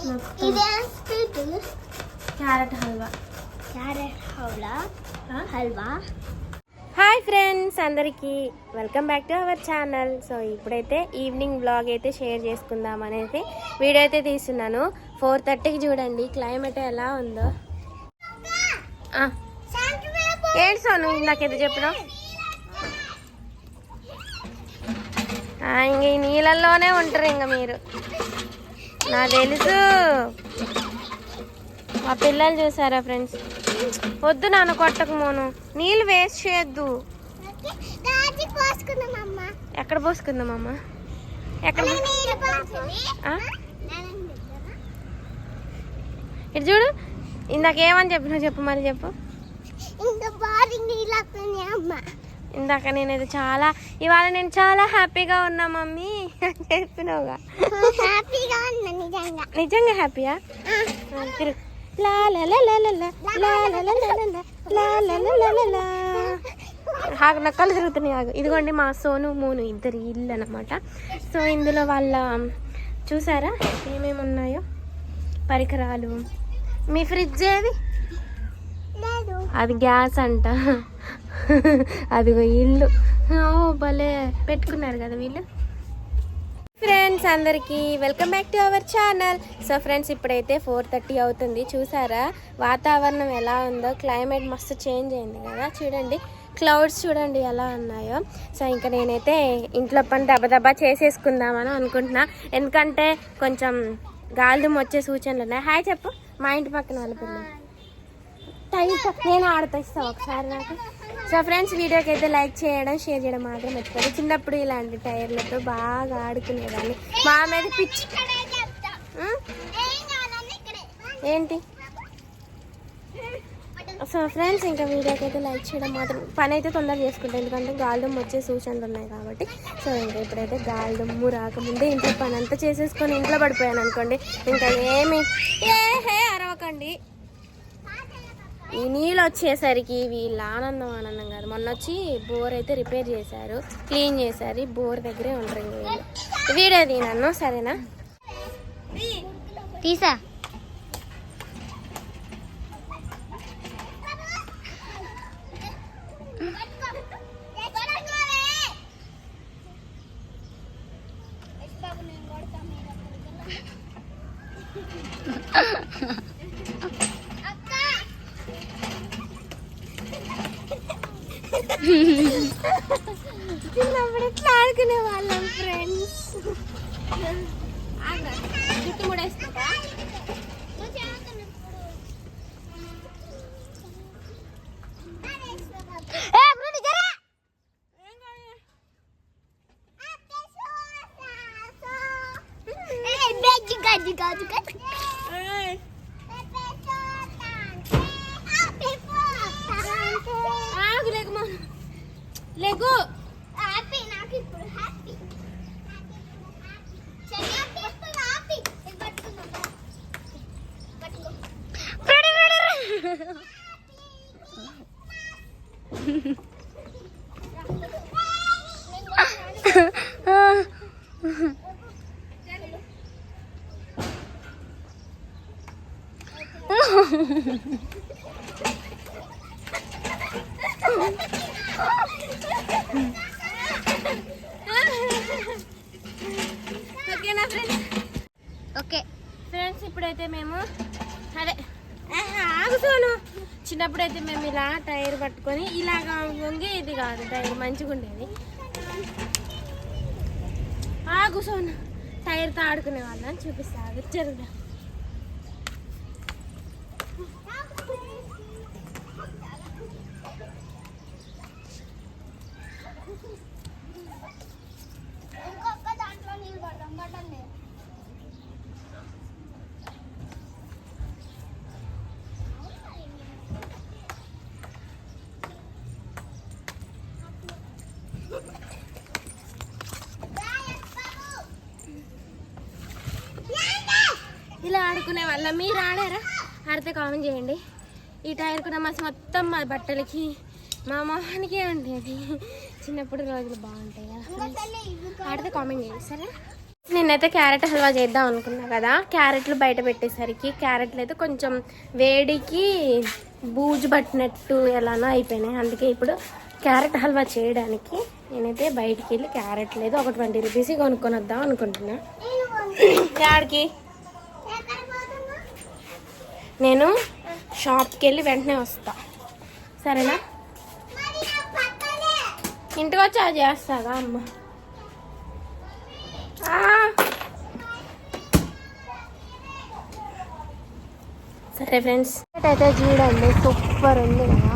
ఇదే sweet carrot halwa. Carrot halwa? Halwa? Hi friends అందరికీ welcome back to our channel. So ఇప్పుడైతే evening blog అయితే share చేసుకుందాం అనేది వీడియో అయితే తీస్తున్నాను. ఫోర్ థర్టీకి చూడండి క్లైమేట్ ఎలా ఉందో. ఏంటి సోను ఇందాకేదో చెప్పినావు? ఆ, ఇంక ఈ నీళ్ళల్లోనే ఉంటారు ఇంక మీరు. నాకు తెలుసు. మా పిల్లలు చూసారా ఫ్రెండ్స్? వద్దు నాన్న కొట్టకు మోను. నీళ్ళు వేస్ట్ చేయొద్దు. ఎక్కడ పోసుకుందామమ్మ ఎక్కడ ఇటు చూడు. ఇందాక ఏమని చెప్పినావు చెప్పు మరి చెప్పు. అమ్మ ఇందాక నేనైతే చాలా ఇవాళ నేను చాలా హ్యాపీగా ఉన్నా మమ్మీ. చెప్పినావుగా హ్యాపీగా ఉన్నా నిజంగా నిజంగా హ్యాపీయా తిరుగు లా లా లా లా లా లా, లా లా లా లా లా లా, లా లా లా లా లా లా. ఆగు నా కళ్ళు తిరుగుతున్నాయి ఆగు ఇదిగోండి మా సోను మూను ఇద్దరు ఇల్లు అనమాట సో ఇందులో వాళ్ళ చూసారా ఏమేమి ఉన్నాయో పరికరాలు మీ ఫ్రిడ్జ్ ఏది అది గ్యాస్ అంట అదిగో ఇల్లు ఓ భలే పెట్టుకున్నారు కదా వీళ్ళు ఫ్రెండ్స్ అందరికీ welcome back to our channel so friends ఇప్పుడైతే ఫోర్ థర్టీ అవుతుంది. చూసారా? వాతావరణం ఎలా ఉందో? క్లైమేట్ మస్తు చేంజ్ అయింది కదా? చూడండి. క్లౌడ్స్ చూడండి ఎలా ఉన్నాయో. సో ఇంకా నేనైతే ఇంట్లో పని దెబ్బ చేసేసుకుందామని అనుకుంటున్నా. ఎందుకంటే కొంచెం గాలిదుమ్మ వచ్చే సూచనలు ఉన్నాయి. హాయ్ చెప్పు. మా ఇంటి పక్కన వాళ్ళ పిల్లలు. టైం నేను ఆడతా ఇస్తాను ఒకసారి నాకు. సో ఫ్రెండ్స్ వీడియోకి అయితే లైక్ చేయడం షేర్ చేయడం మాత్రం మర్చిపోయి చిన్నప్పుడు ఇలాంటి టైర్లతో బాగా ఆడుకునేదాన్ని. మా మీద పిచ్చి. ఏంటి? సో ఫ్రెండ్స్ ఇంకా వీడియోకి అయితే లైక్ చేయడం మాత్రం పని అయితే తొందరగా చేసుకుంటాం. ఎందుకంటే గాలిదుమ్ము వచ్చే సూచనలు ఉన్నాయి కాబట్టి. సో ఇంకా ఇప్పుడైతే గాలిదుమ్ము రాకముందే ఇంట్లో పని అంతా చేసేసుకొని ఇంట్లో పడిపోయాను అనుకోండి ఇంకా ఏమి? ఏ హే అరవకండి. ఈ నీళ్ళు వచ్చేసరికి వీళ్ళ ఆనందం ఆనందం కాదు. మొన్న వచ్చి బోర్ అయితే రిపేర్ చేశారు. క్లీన్ చేశారు. బోర్ దగ్గరే ఉంటారు వీడియో తీనన్ను సరేనా? తీసా చిన్నప్పుడు ఎట్లా ఆడుకునే వాళ్ళం ఫ్రెండ్స్ జుట్టు ముడేస్తుందా గజ్జి గజ్జి గజ్జి ఆగు లేకు మా లేకు హ్యాపీ నాకు ఇప్పుడు హ్యాపీ హ్యాపీ ఓకేనా ఫ్రెండ్స్? ఓకే. ఫ్రెండ్స్ ఇప్పుడైతే మేము అదే ఆహా, ఆగు సోను చిన్నప్పుడు అయితే మేము ఇలా టైర్ పట్టుకొని ఇలాగా వంగి ఇది కాదు టైర్ మంచిగా ఉండేది. ఆగు సోను టైర్తో ఆడుకునే వాళ్ళని చూపిస్తా ఆగు, జరుగుదా? ఇంకొక దాంట్లో నీళ్ళు పడదాం ఇలా ఆడుకునే వాళ్ళ. మీరు ఆడారా? ఆడితే కామెంట్ చేయండి. ఈ టైర్ కూడా మస్తు మొత్తం మా బట్టలకి మా మొహానికే ఉండేది చిన్నప్పుడు రోజులు బాగుంటాయి. ఆడితే కామెంట్ చేయండి సరే నేనైతే క్యారెట్ హల్వా చేద్దాం అనుకున్నా కదా. క్యారెట్లు బయట పెట్టేసరికి క్యారెట్లు అయితే కొంచెం వేడికి బూజు పట్టినట్టు ఎలానో అయిపోయినాయి. అందుకే ఇప్పుడు క్యారెట్ హల్వా చేయడానికి నేనైతే బయటికి వెళ్ళి క్యారెట్ లేదు ఒక ట్వంటీ రూపీస్ కొనుక్కొని వద్దాం అనుకుంటున్నా. యాడికి? నేను షాప్కి వెళ్ళి వెంటనే వస్తా. సరేనా? ఇంటికి వచ్చి అది చేస్తాగా అమ్మ. సరే ఫ్రెండ్స్. అయితే చూడండి సూపర్ ఉంది కదా.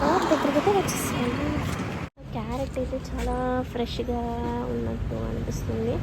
ఆ, దగ్గరికైతే వచ్చేసాను క్యారెట్ అయితే చాలా ఫ్రెష్గా ఉన్నట్టు అనిపిస్తుంది.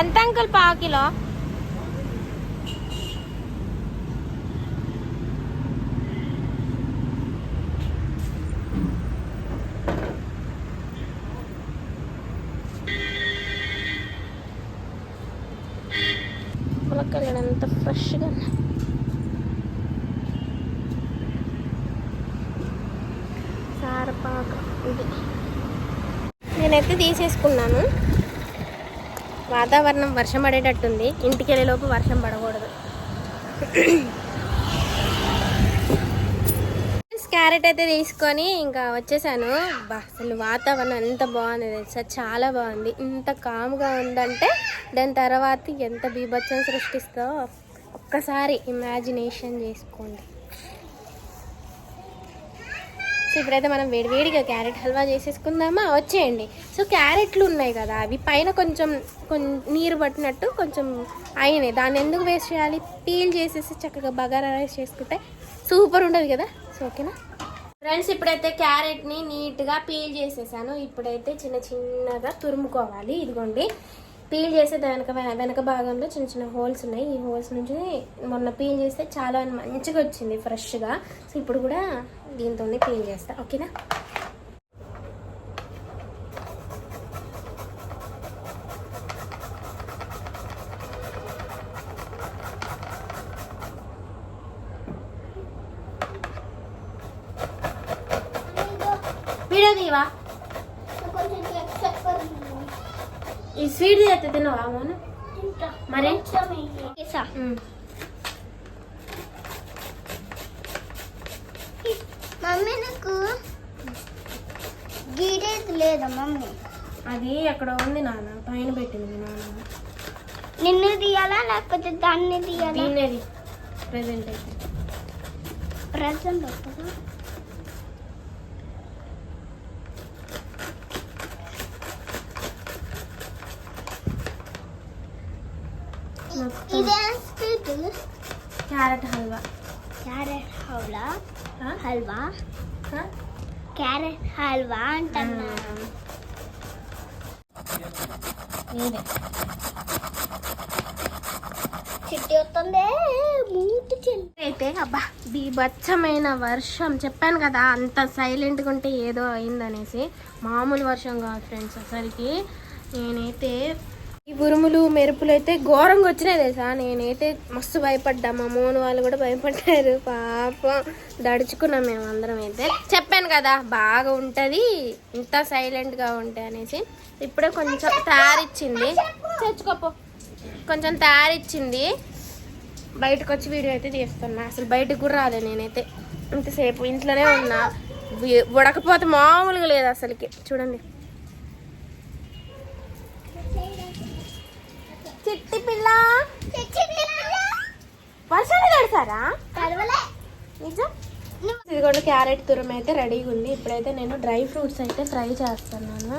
ఎంత అంకుల్ పావు కిలో ములక్కాయలు ఎంత ఫ్రెష్గా ఉన్నాయి సారపాక ఇది నేనైతే తీసేసుకున్నాను. వాతావరణం వర్షం పడేటట్టుంది. ఇంటికి వెళ్ళేలోపు వర్షం పడకూడదు. క్యారెట్ అయితే తీసుకొని ఇంకా వచ్చేసాను. అసలు వాతావరణం ఎంత బాగుంది తెలుసా? చాలా బాగుంది. ఇంత కామ్గా ఉందంటే దాని తర్వాత ఎంత బీభత్సం సృష్టిస్తో ఒక్కసారి ఇమాజినేషన్ చేసుకోండి. సో ఇప్పుడైతే మనం వేడివేడిగా క్యారెట్ హల్వా చేసేసుకుందామా? వచ్చేయండి. సో క్యారెట్లు ఉన్నాయి కదా అవి పైన కొంచెం కొంచెం నీరు పట్టినట్టు కొంచెం అయినాయి. దాన్ని ఎందుకు వేస్ట్ చేయాలి? పీల్ చేసేసి చక్కగా బగారా రైస్ చేసుకుంటే సూపర్ ఉండదు కదా? సో ఓకేనా ఫ్రెండ్స్ ఇప్పుడైతే క్యారెట్ని నీట్గా పీల్ చేసేసాను. ఇప్పుడైతే చిన్న చిన్నగా తురుముకోవాలి. ఇదిగోండి. పీల్ చేసే వెనక వెనక భాగంలో చిన్న చిన్న హోల్స్ ఉన్నాయి. ఈ హోల్స్ నుంచి మొన్న పీల్ చేస్తే చాలా మంచిగా వచ్చింది ఫ్రెష్గా. సో ఇప్పుడు కూడా దీంతోనే పీల్ చేస్తా. ఓకేనా? వీడియో తీవా కొంచెం చక్కెర ఈ స్వీట్ చేస్తే తినవా మోను? మరి. మమ్మీ నాకు గీరేది లేదా మమ్మీ. అది అక్కడ ఉంది నాన్న పైన పెట్టింది నాన్న. నిన్ను తీయాలా లేకపోతే దాన్ని తీయాలా? ప్రెసెంట్ అయితే. ప్రజెంట్ వస్తుందా మొత్తం ఇదే sweet carrot halwa carrot halwa? Halwa? Carrot halwa అంటున్నా ఇదే చిట్టి వస్తుంది మూతి అయితే అబ్బా బీభత్సమైన వర్షం చెప్పాను కదా అంత సైలెంట్గా ఉంటే ఏదో అయిందనేసి. మామూలు వర్షం కాదు ఫ్రెండ్స్ అసలుకి. నేనైతే ఈ ఉరుములు మెరుపులు అయితే ఘోరంగా వచ్చినాయి తెలుసా? నేనైతే మస్తు భయపడ్డా. మా మోన్ వాళ్ళు కూడా భయపడ్డారు. పాపం. దడుచుకున్నాం మేము అందరం అయితే. చెప్పాను కదా బాగా ఉంటుంది ఇంత సైలెంట్గా ఉంటే అనేసి. ఇప్పుడే కొంచెం తయారిచ్చింది తెచ్చుకోపో. కొంచెం తయారిచ్చింది బయటకు వచ్చి వీడియో అయితే తీస్తున్నా. అసలు బయటకు కూడా రాలే నేనైతే. ఇంతసేపు ఇంట్లోనే ఉన్నా. ఉడకపోతే మామూలుగా లేదు అసలుకి. చూడండి. చిట్టి పిల్ల. వర్షాలు కలవలే నిజం? ఇది కూడా క్యారెట్ తురం అయితే రెడీగా ఉంది. ఇప్పుడైతే నేను డ్రై ఫ్రూట్స్ అయితే ఫ్రై చేస్తున్నాను.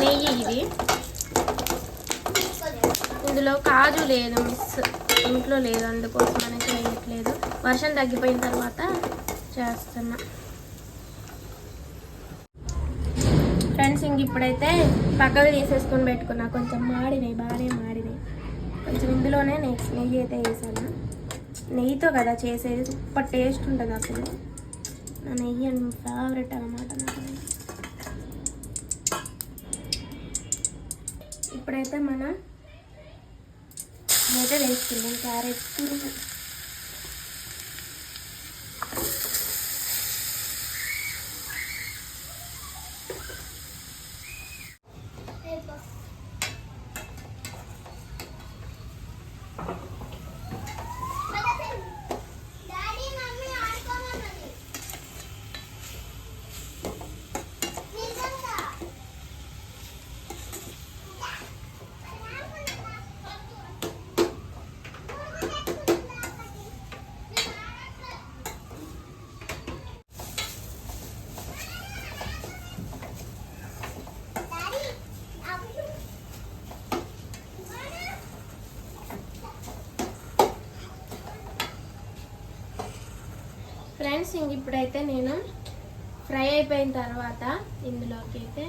నెయ్యి ఇది. ఇందులో కాజు లేదు మిస్. ఇంట్లో లేదు అందుకోసం అనేది వేయట్లేదు వర్షం తగ్గిపోయిన తర్వాత చేస్తున్నా. ఫ్రెండ్స్ ఇంక ఇప్పుడైతే పక్కకు తీసేసుకొని పెట్టుకున్నా. కొంచెం మాడినాయి బాగానే మాడినాయి. కొంచెం ఇందులోనే నెక్స్ట్ నెయ్యి అయితే వేసాను. నెయ్యితో కదా చేసేది. సూపర్ టేస్ట్ ఉంటుంది అసలు. నా నెయ్యి అని ఫేవరెట్ అనమాట నాకు. ఇప్పుడైతే మనం అయితే వేసుకుందాం. క్యారెట్ ఫ్రెండ్స్ ఇంక ఇప్పుడైతే నేను ఫ్రై అయిపోయిన తర్వాత ఇందులోకి అయితే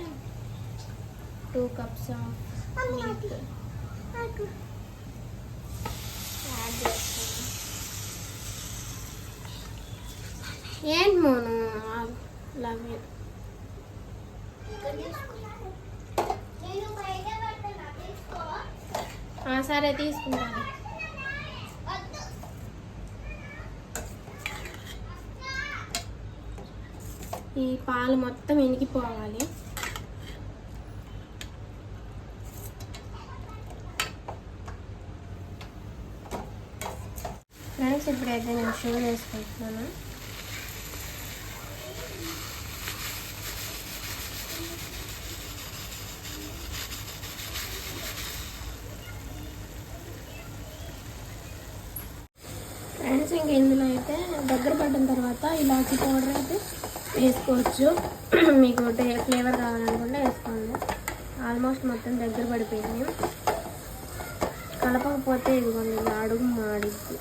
టూ కప్స్ మిల్క్ యాడ్ చేస్తాను ఏంటి మోను? Love you. సరే తీసుకుంటాను. ఈ పాలు మొత్తం ఎనికిపోవాలి ఫ్రెండ్స్ ఇప్పుడైతే నేను షుగర్ వేసుకుంటున్నాను ఫ్రెండ్స్ ఇంక ఇందులో అయితే దగ్గర పడిన తర్వాత ఇలాచి పౌడర్ అయితే వేసుకోవచ్చు. మీకు ఫ్లేవర్ కావాలనుకుంటే వేసుకోండి. ఆల్మోస్ట్ మొత్తం దగ్గర పడిపోయింది. కలపకపోతే ఇదిగోండి ఇలా అడుగు మాడిద్ది.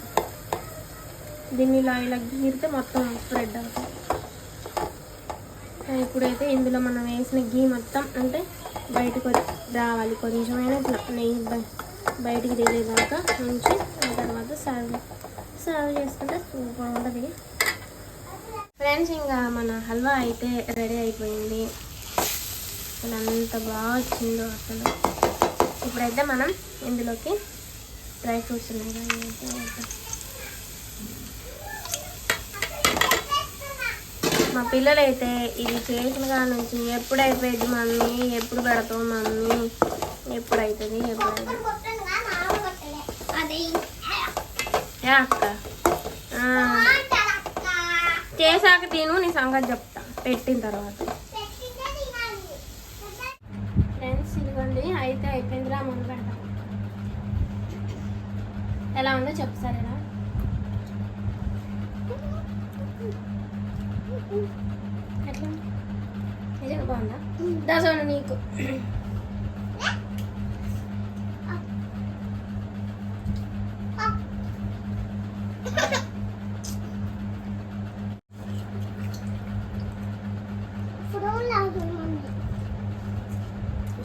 దీన్ని ఇలా ఇలా గీరితే మొత్తం స్ప్రెడ్ అవుతుంది. ఇప్పుడైతే ఇందులో మనం వేసిన గీ మొత్తం అంటే బయటకు రావాలి. కొంచెమైనా ఇట్లా నెయ్యి బయటికి తెలియదాకా ఉంచి ఆ తర్వాత సర్వ్ సర్వ్ చేసుకుంటే సూపర్ ఉంటుంది. ఫ్రెండ్స్ ఇంకా మన హల్వా అయితే రెడీ అయిపోయింది. అసలు అంత బాగా వచ్చిందో అసలు. ఇప్పుడైతే మనం ఇందులోకి డ్రై ఫ్రూట్స్ ఉన్నాయి కదా. మా పిల్లలైతే ఇది చేసిన కాడ నుంచి ఎప్పుడు అయిపోయింది మమ్మీ? ఎప్పుడు పెడతావు మమ్మీ? ఎప్పుడు అవుతుంది ఎప్పుడు అక్క? చేశాక తిను నీ సంగతి చెప్తా. పెట్టిన తర్వాత. ఫ్రెండ్స్ ఇదిగోండి అయితే అయిపోయిందిరా మొదలు పెడతాం ఎలా ఉందో చెప్తారా ఎట్లా? నిజంగా బాగుందా? దాసోను నీకు.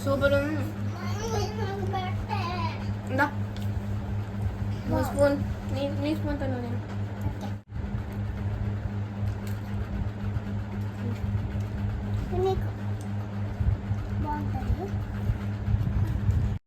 సూపర్ ఉంది మమ్మీ నాకు పెట్టే ఇందా నీ